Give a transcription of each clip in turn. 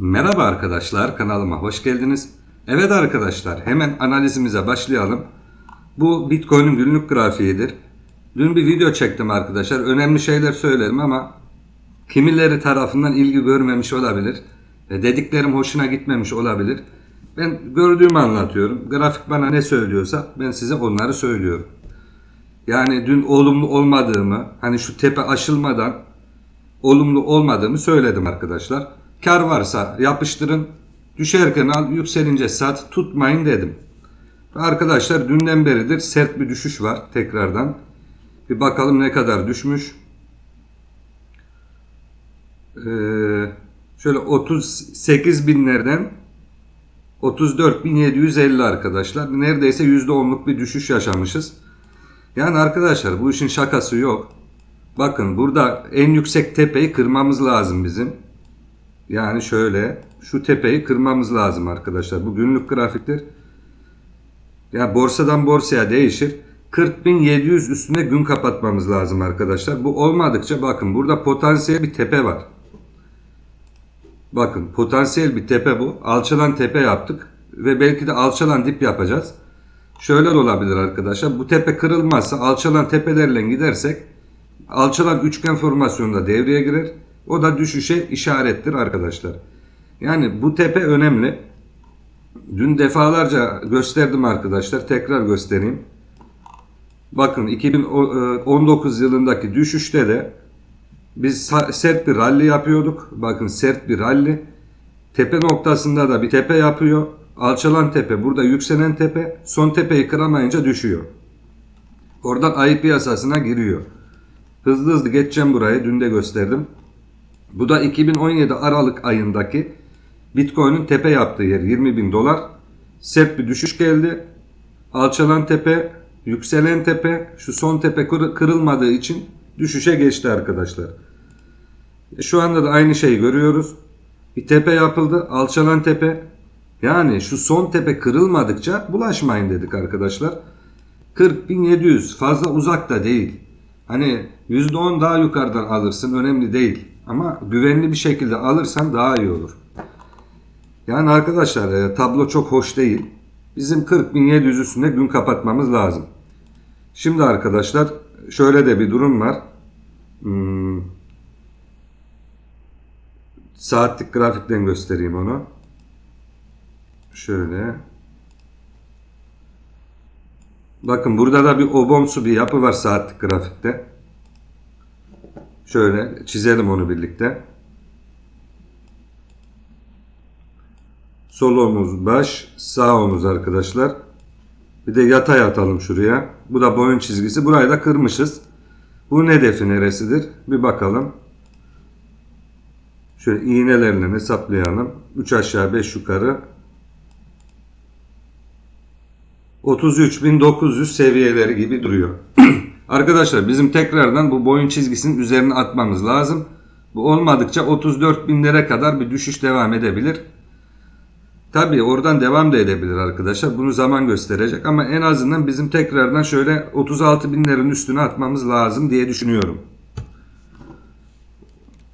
Merhaba arkadaşlar, kanalıma hoş geldiniz. Evet arkadaşlar, hemen analizimize başlayalım. Bu Bitcoin'in günlük grafiğidir. Dün bir video çektim arkadaşlar. Önemli şeyler söylerim ama kimileri tarafından ilgi görmemiş olabilir. Dediklerim hoşuna gitmemiş olabilir. Ben gördüğümü anlatıyorum. Grafik bana ne söylüyorsa ben size onları söylüyorum. Yani dün olumlu olmadığımı, hani şu tepe aşılmadan olumlu olmadığımı söyledim arkadaşlar. Kar varsa yapıştırın, düşerken al, yükselince sat, tutmayın dedim. Arkadaşlar dünden beridir sert bir düşüş var tekrardan. Bir bakalım ne kadar düşmüş. Ee, şöyle 38 binlerden 34.750 arkadaşlar. Neredeyse %10'luk bir düşüş yaşamışız. Yani arkadaşlar bu işin şakası yok. Bakın burada en yüksek tepeyi kırmamız lazım bizim. Yani şöyle şu tepeyi kırmamız lazım arkadaşlar. Bu günlük grafiktir. Ya borsadan borsaya değişir. 40.700 üstüne gün kapatmamız lazım arkadaşlar. Bu olmadıkça bakın burada potansiyel bir tepe var. Bakın potansiyel bir tepe bu. Alçalan tepe yaptık. Ve belki de alçalan dip yapacağız. Şöyle olabilir arkadaşlar. Bu tepe kırılmazsa alçalan tepelerle gidersek alçalan üçgen formasyonunda devreye girer. O da düşüşe işarettir arkadaşlar. Yani bu tepe önemli. Dün defalarca gösterdim arkadaşlar. Tekrar göstereyim. Bakın 2019 yılındaki düşüşte de biz sert bir rally yapıyorduk. Bakın sert bir rally. Tepe noktasında da bir tepe yapıyor. Alçalan tepe, burada yükselen tepe, son tepeyi kıramayınca düşüyor. Oradan ayı piyasasına giriyor. Hızlı hızlı geçeceğim burayı. Dün de gösterdim. Bu da 2017 Aralık ayındaki Bitcoin'in tepe yaptığı yer 20 bin dolar. Sert bir düşüş geldi. Alçalan tepe, yükselen tepe, şu son tepe kırılmadığı için düşüşe geçti arkadaşlar. Şu anda da aynı şeyi görüyoruz. Bir tepe yapıldı. Alçalan tepe. Yani şu son tepe kırılmadıkça bulaşmayın dedik arkadaşlar. 40.700 fazla uzak da değil. Hani %10 daha yukarıdan alırsın önemli değil. Ama güvenli bir şekilde alırsan daha iyi olur. Yani arkadaşlar e, tablo çok hoş değil. Bizim 40.700 üstünde gün kapatmamız lazım. Şimdi arkadaşlar şöyle de bir durum var. Hmm. Saatlik grafikten göstereyim onu. Şöyle. Bakın burada da bir obomsu bir yapı var saatlik grafikte. Şöyle çizelim onu birlikte. Sol omuz baş, sağ omuz arkadaşlar. Bir de yatay atalım şuraya. Bu da boyun çizgisi. Burayı da kırmışız. Bunun hedefi neresidir? Bir bakalım. Şöyle iğnelerle hesaplayalım. 3 aşağı 5 yukarı 33.900 seviyeleri gibi duruyor. Arkadaşlar bizim tekrardan bu boyun çizgisinin üzerine atmamız lazım. Bu olmadıkça 34.000'lere kadar bir düşüş devam edebilir. Tabii oradan devam da edebilir arkadaşlar. Bunu zaman gösterecek ama en azından bizim tekrardan şöyle 36.000'lerin üstüne atmamız lazım diye düşünüyorum.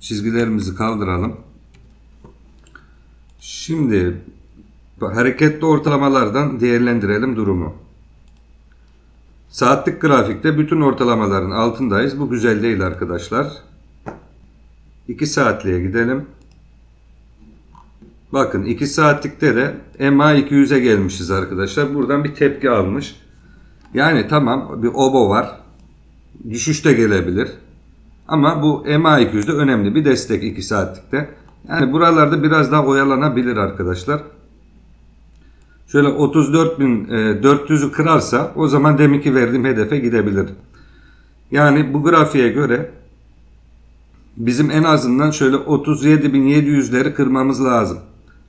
Çizgilerimizi kaldıralım. Şimdi hareketli ortalamalardan değerlendirelim durumu. Saatlik grafikte bütün ortalamaların altındayız. Bu güzel değil arkadaşlar. 2 saatliğe gidelim. Bakın 2 saatlikte de MA 200'e gelmişiz arkadaşlar. Buradan bir tepki almış. Yani tamam bir obo var. Düşüş de gelebilir. Ama bu MA 200'de önemli bir destek 2 saatlikte. Yani buralarda biraz daha oyalanabilir arkadaşlar. Şöyle 34.400'ü kırarsa o zaman deminki verdiğim hedefe gidebilir. Yani bu grafiğe göre bizim en azından şöyle 37.700'leri kırmamız lazım.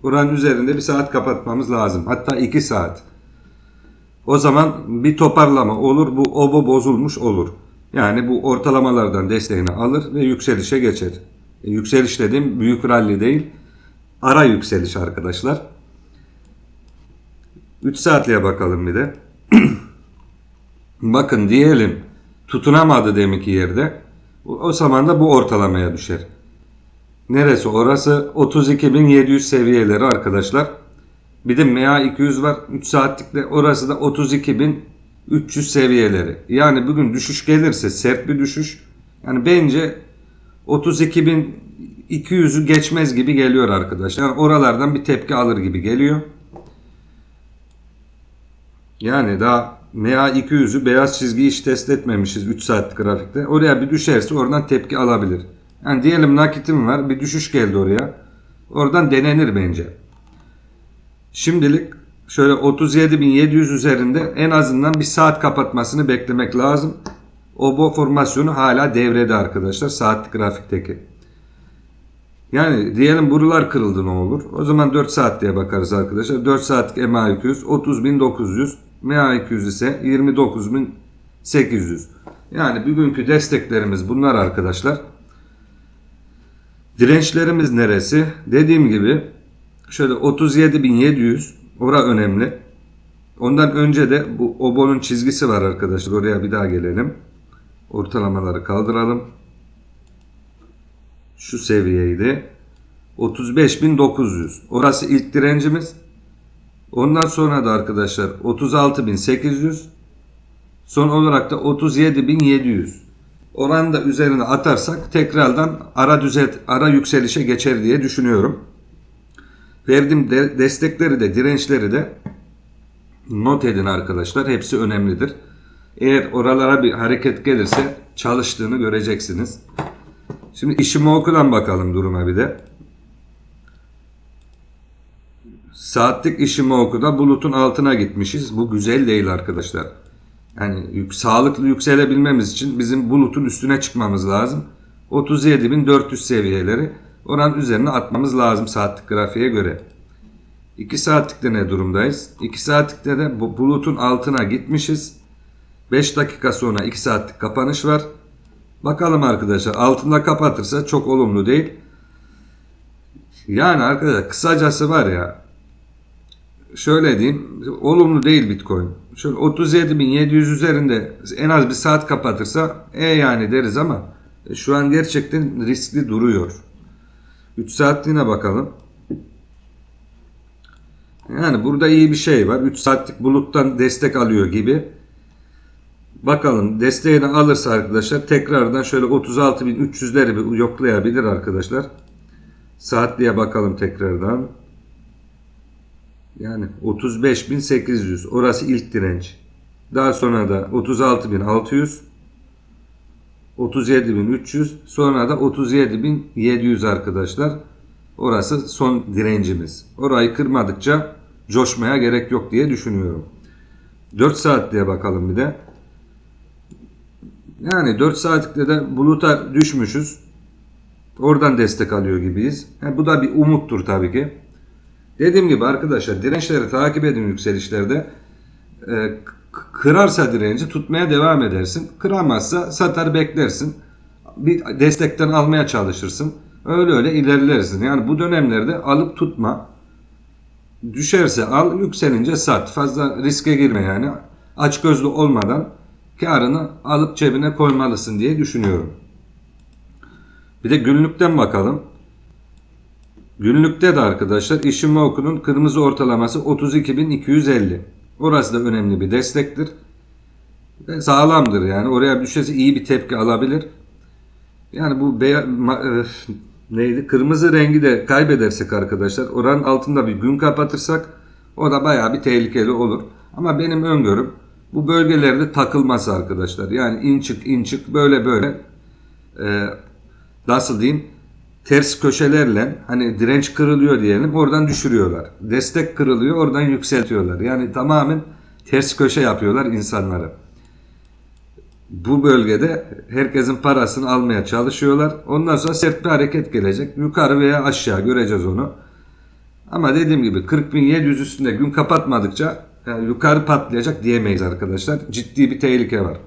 Buranın üzerinde bir saat kapatmamız lazım. Hatta 2 saat. O zaman bir toparlama olur. Bu obo bozulmuş olur. Yani bu ortalamalardan desteğini alır ve yükselişe geçer. E, yükseliş dediğim büyük rally değil. Ara yükseliş arkadaşlar. 3 saatliğe bakalım bir de. Bakın diyelim tutunamadı deminki yerde. O zaman da bu ortalamaya düşer. Neresi orası? 32.700 seviyeleri arkadaşlar. Bir de MA200 var 3 saatlikte orası da 32.300 seviyeleri. Yani bugün düşüş gelirse sert bir düşüş. Yani bence 32.200'ü geçmez gibi geliyor arkadaşlar. Yani oralardan bir tepki alır gibi geliyor. Yani daha MA200'ü beyaz çizgiyi hiç test etmemişiz 3 saatlik grafikte. Oraya bir düşerse oradan tepki alabilir. Yani diyelim nakitim var bir düşüş geldi oraya. Oradan denenir bence. Şimdilik şöyle 37.700 üzerinde en azından bir saat kapatmasını beklemek lazım. Obo formasyonu hala devrede arkadaşlar saatlik grafikteki. Yani diyelim buralar kırıldı ne olur? O zaman 4 saat diye bakarız arkadaşlar. 4 saatlik MA200 30.900 MA200 ise 29.800. Yani bugünkü desteklerimiz bunlar arkadaşlar. Dirençlerimiz neresi? Dediğim gibi şöyle 37.700 ora önemli. Ondan önce de bu obonun çizgisi var arkadaşlar. Oraya bir daha gelelim. Ortalamaları kaldıralım. Şu seviyeydi. 35.900. Orası ilk direncimiz. Ondan sonra da arkadaşlar 36.800. Son olarak da 37.700. Oranı da üzerine atarsak tekrardan ara düzelt ara yükselişe geçer diye düşünüyorum. Verdiğim de, destekleri de dirençleri de not edin arkadaşlar. Hepsi önemlidir. Eğer oralara bir hareket gelirse çalıştığını göreceksiniz. Şimdi işimi okudan bakalım duruma bir de. Saatlik işimi okuda bulutun altına gitmişiz. Bu güzel değil arkadaşlar. Yani yük, sağlıklı yükselebilmemiz için bizim bulutun üstüne çıkmamız lazım. 37.400 seviyeleri oranın üzerine atmamız lazım saatlik grafiğe göre. 2 saatlikte ne durumdayız? 2 saatlikte de bu bulutun altına gitmişiz. 5 dakika sonra 2 saatlik kapanış var. Bakalım arkadaşlar altında kapatırsa çok olumlu değil. Yani arkadaşlar kısacası var ya şöyle diyeyim olumlu değil Bitcoin. Şöyle 37.700 üzerinde en az bir saat kapatırsa e yani deriz ama e, şu an gerçekten riskli duruyor. 3 saatliğine bakalım. Yani burada iyi bir şey var. 3 saatlik buluttan destek alıyor gibi. Bakalım desteğini alırsa arkadaşlar tekrardan şöyle 36.300'leri bir yoklayabilir arkadaşlar. Saatliğe bakalım tekrardan. Yani 35.800 orası ilk direnç. Daha sonra da 36.600 37.300 sonra da 37.700 arkadaşlar. Orası son direncimiz. Orayı kırmadıkça coşmaya gerek yok diye düşünüyorum. 4 saat diye bakalım bir de. Yani 4 saatlikte de buluta düşmüşüz. Oradan destek alıyor gibiyiz. Yani bu da bir umuttur tabii ki. Dediğim gibi arkadaşlar dirençleri takip edin yükselişlerde. Ee, kırarsa direnci tutmaya devam edersin. Kıramazsa satar beklersin. Bir destekten almaya çalışırsın. Öyle öyle ilerlersin. Yani bu dönemlerde alıp tutma. Düşerse al, yükselince sat. Fazla riske girme yani. Aç gözlü olmadan karını alıp cebine koymalısın diye düşünüyorum. Bir de günlükten bakalım. Günlükte de arkadaşlar Ishimoku'nun kırmızı ortalaması 32.250. Orası da önemli bir destektir. Ve sağlamdır yani. Oraya düşesi iyi bir tepki alabilir. Yani bu beya, ma, e, neydi? Kırmızı rengi de kaybedersek arkadaşlar oranın altında bir gün kapatırsak o da bayağı bir tehlikeli olur. Ama benim öngörüm bu bölgelerde takılması arkadaşlar. Yani in çık in çık böyle böyle e, nasıl diyeyim ters köşelerle hani direnç kırılıyor diyelim oradan düşürüyorlar. Destek kırılıyor oradan yükseltiyorlar. Yani tamamen ters köşe yapıyorlar insanları. Bu bölgede herkesin parasını almaya çalışıyorlar. Ondan sonra sert bir hareket gelecek. Yukarı veya aşağı göreceğiz onu. Ama dediğim gibi 40.700 üstünde gün kapatmadıkça yani yukarı patlayacak diyemeyiz arkadaşlar. Ciddi bir tehlike var.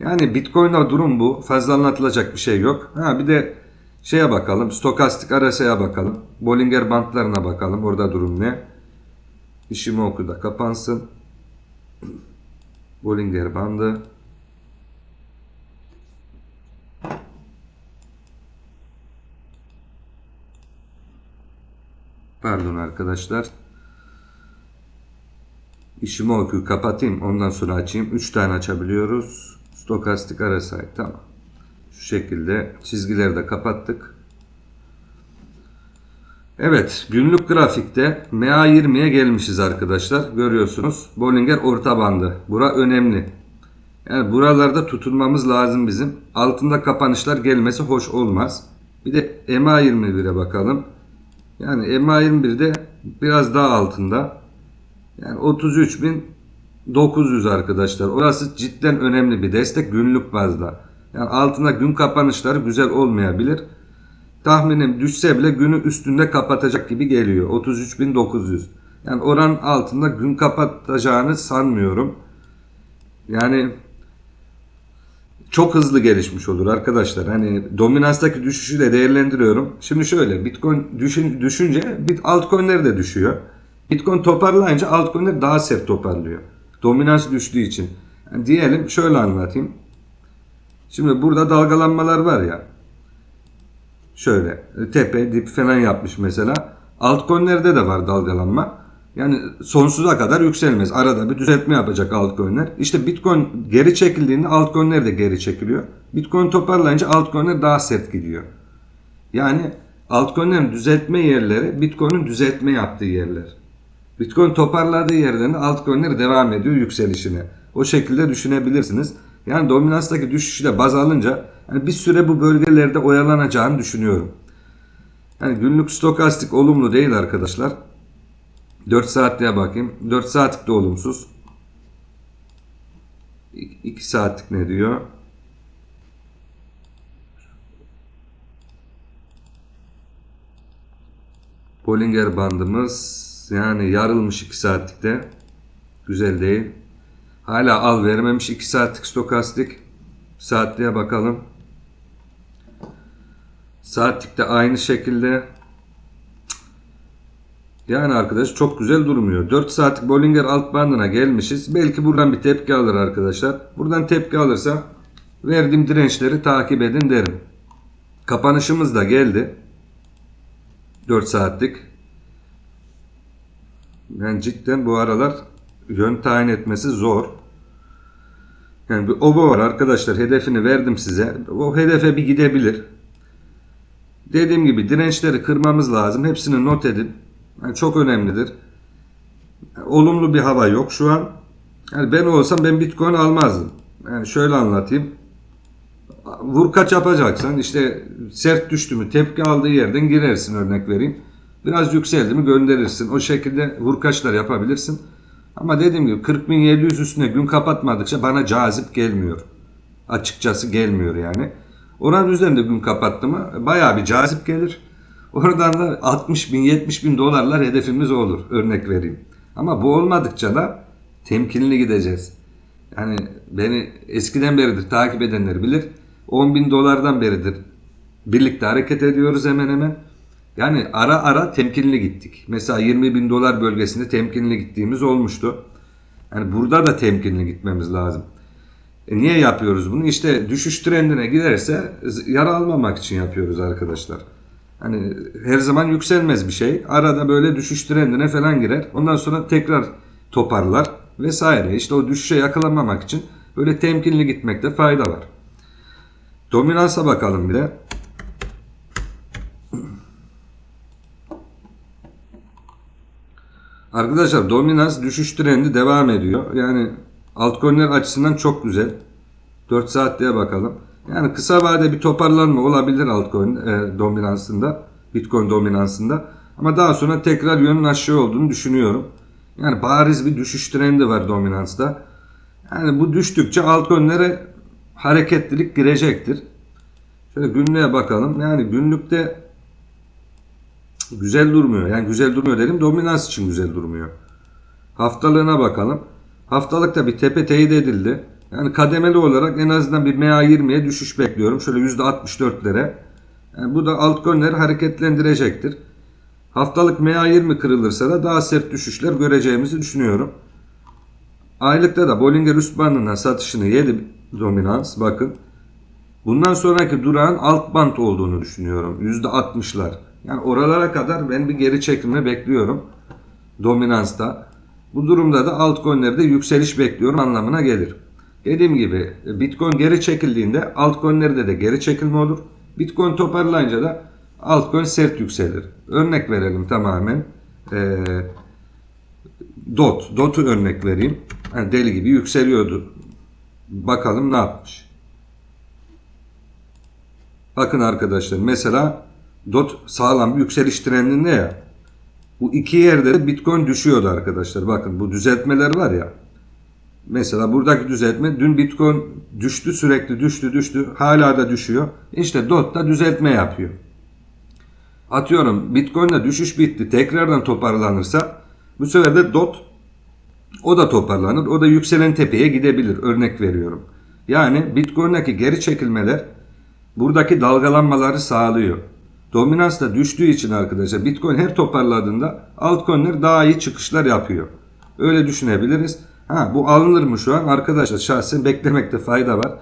Yani Bitcoin'da durum bu. Fazla anlatılacak bir şey yok. Ha bir de şeye bakalım. Stokastik RSI'ye bakalım. Bollinger bantlarına bakalım. Orada durum ne? İşimi oku da kapansın. Bollinger bandı. Pardon arkadaşlar. İşimi okuyu kapatayım. Ondan sonra açayım. 3 tane açabiliyoruz. Stokastik RSI. Tamam. Şu şekilde çizgileri de kapattık. Evet. Günlük grafikte MA20'ye gelmişiz arkadaşlar. Görüyorsunuz. Bollinger orta bandı. Bura önemli. Yani buralarda tutunmamız lazım bizim. Altında kapanışlar gelmesi hoş olmaz. Bir de MA21'e bakalım. Yani MA21'de biraz daha altında. Yani 33.900 arkadaşlar. Orası cidden önemli bir destek günlük bazda. Yani altında gün kapanışları güzel olmayabilir. Tahminim düşse bile günü üstünde kapatacak gibi geliyor. 33.900. Yani oranın altında gün kapatacağını sanmıyorum. Yani çok hızlı gelişmiş olur arkadaşlar. Hani dominanstaki düşüşü de değerlendiriyorum. Şimdi şöyle Bitcoin düşün, düşünce bit altcoin'ler de düşüyor. Bitcoin toparlayınca altcoin'ler daha sert toparlıyor. Dominans düştüğü için. Yani diyelim şöyle anlatayım. Şimdi burada dalgalanmalar var ya. Şöyle tepe dip falan yapmış mesela. Altcoin'lerde de var dalgalanma. Yani sonsuza kadar yükselmez. Arada bir düzeltme yapacak altcoin'ler. İşte Bitcoin geri çekildiğinde altcoin'ler de geri çekiliyor. Bitcoin toparlayınca altcoin'ler daha sert gidiyor. Yani altcoin'lerin düzeltme yerleri Bitcoin'in düzeltme yaptığı yerler. Bitcoin toparladığı yerden de altcoin'ler devam ediyor yükselişine. O şekilde düşünebilirsiniz. Yani dominanstaki düşüşü de baz alınca yani bir süre bu bölgelerde oyalanacağını düşünüyorum. Yani günlük stokastik olumlu değil arkadaşlar. 4 saatliğe bakayım. 4 saatlik de olumsuz. 2 saatlik ne diyor? Bollinger bandımız yani yarılmış 2 saatlikte. Güzel değil. Hala al vermemiş 2 saatlik stokastik. Saatliğe bakalım. Saatlikte aynı şekilde. Yani arkadaş çok güzel durmuyor. 4 saatlik Bollinger alt bandına gelmişiz. Belki buradan bir tepki alır arkadaşlar. Buradan tepki alırsa verdiğim dirençleri takip edin derim. Kapanışımız da geldi. 4 saatlik. Yani cidden bu aralar yön tayin etmesi zor. Yani bir oba var arkadaşlar. Hedefini verdim size. O hedefe bir gidebilir. Dediğim gibi dirençleri kırmamız lazım. Hepsini not edin. Yani çok önemlidir. Olumlu bir hava yok şu an. Yani ben olsam ben Bitcoin almazdım. Yani şöyle anlatayım. Vur kaç yapacaksan işte sert düştü mü tepki aldığı yerden girersin örnek vereyim. Biraz yükseldi mi gönderirsin. O şekilde vurkaçlar yapabilirsin. Ama dediğim gibi 40.700 üstüne gün kapatmadıkça bana cazip gelmiyor. Açıkçası gelmiyor yani. Oranın üzerinde gün kapattı mı bayağı bir cazip gelir. Oradan da 60 bin 70 bin dolarlar hedefimiz olur örnek vereyim. Ama bu olmadıkça da temkinli gideceğiz. Yani beni eskiden beridir takip edenler bilir. 10 bin dolardan beridir birlikte hareket ediyoruz hemen hemen. Yani ara ara temkinli gittik. Mesela 20 bin dolar bölgesinde temkinli gittiğimiz olmuştu. Yani burada da temkinli gitmemiz lazım. E niye yapıyoruz bunu? İşte düşüş trendine giderse yara almamak için yapıyoruz arkadaşlar. Hani her zaman yükselmez bir şey. Arada böyle düşüş trendine falan girer. Ondan sonra tekrar toparlar vesaire. İşte o düşüşe yakalanmamak için böyle temkinli gitmekte fayda var. Dominansa bakalım bir de. Arkadaşlar dominans düşüş trendi devam ediyor. Yani altcoin'ler açısından çok güzel. 4 saat diye bakalım. Yani kısa vade bir toparlanma olabilir altcoin e, dominansında. Bitcoin dominansında. Ama daha sonra tekrar yönün aşağı olduğunu düşünüyorum. Yani bariz bir düşüş trendi var dominansta. Yani bu düştükçe altcoin'lere hareketlilik girecektir. Şöyle günlüğe bakalım. Yani günlükte güzel durmuyor. Yani güzel durmuyor dedim. Dominans için güzel durmuyor. Haftalığına bakalım. Haftalıkta bir tepe teyit edildi. Yani kademeli olarak en azından bir MA20'ye düşüş bekliyorum. Şöyle %64'lere. Yani bu da altcoin'leri hareketlendirecektir. Haftalık MA20 kırılırsa da daha sert düşüşler göreceğimizi düşünüyorum. Aylıkta da Bollinger üst bandına satışını yedi dominans. Bakın. Bundan sonraki durağın alt band olduğunu düşünüyorum. %60'lar. Yani oralara kadar ben bir geri çekilme bekliyorum. Dominansta. Bu durumda da altcoin'lerde yükseliş bekliyorum anlamına gelir. Dediğim gibi Bitcoin geri çekildiğinde altcoin'lerde de geri çekilme olur. Bitcoin toparlayınca da altcoin sert yükselir. Örnek verelim tamamen. Ee, DOT. DOT'u örnek vereyim. Yani deli gibi yükseliyordu. Bakalım ne yapmış. Bakın arkadaşlar mesela DOT sağlam bir yükseliş trendinde ya. Bu iki yerde de Bitcoin düşüyordu arkadaşlar. Bakın bu düzeltmeler var ya. Mesela buradaki düzeltme dün Bitcoin düştü sürekli düştü düştü hala da düşüyor. İşte DOT da düzeltme yapıyor. Atıyorum Bitcoin'de düşüş bitti tekrardan toparlanırsa bu sefer de DOT o da toparlanır. O da yükselen tepeye gidebilir. Örnek veriyorum. Yani Bitcoin'deki geri çekilmeler buradaki dalgalanmaları sağlıyor. Dominans da düştüğü için arkadaşlar Bitcoin her toparladığında altcoin'ler daha iyi çıkışlar yapıyor. Öyle düşünebiliriz. Ha bu alınır mı şu an? Arkadaşlar şahsen beklemekte fayda var.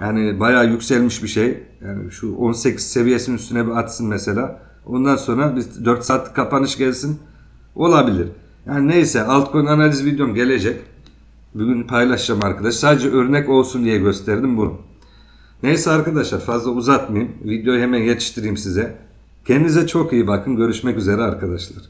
Yani bayağı yükselmiş bir şey. Yani şu 18 seviyesinin üstüne bir atsın mesela. Ondan sonra biz 4 saat kapanış gelsin. Olabilir. Yani neyse altcoin analiz videom gelecek. Bugün paylaşacağım arkadaş. Sadece örnek olsun diye gösterdim bunu. Neyse arkadaşlar fazla uzatmayayım. Videoyu hemen yetiştireyim size. Kendinize çok iyi bakın. Görüşmek üzere arkadaşlar.